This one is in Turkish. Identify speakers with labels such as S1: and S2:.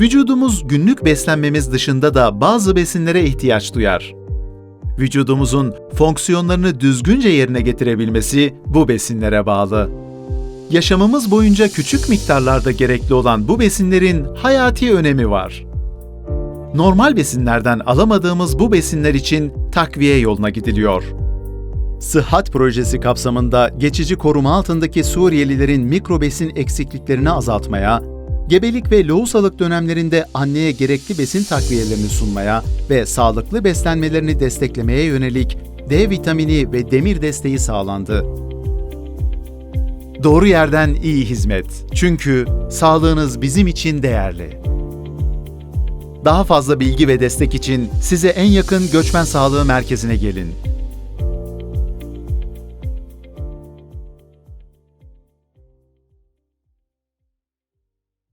S1: Vücudumuz günlük beslenmemiz dışında da bazı besinlere ihtiyaç duyar. Vücudumuzun fonksiyonlarını düzgünce yerine getirebilmesi bu besinlere bağlı. Yaşamımız boyunca küçük miktarlarda gerekli olan bu besinlerin hayati önemi var. Normal besinlerden alamadığımız bu besinler için takviye yoluna gidiliyor. Sıhhat projesi kapsamında geçici koruma altındaki Suriyelilerin mikrobesin eksikliklerini azaltmaya, gebelik ve lohusalık dönemlerinde anneye gerekli besin takviyelerini sunmaya ve sağlıklı beslenmelerini desteklemeye yönelik D vitamini ve demir desteği sağlandı. Doğru yerden iyi hizmet. Çünkü sağlığınız bizim için değerli. Daha fazla bilgi ve destek için size en yakın Göçmen Sağlığı Merkezi'ne gelin.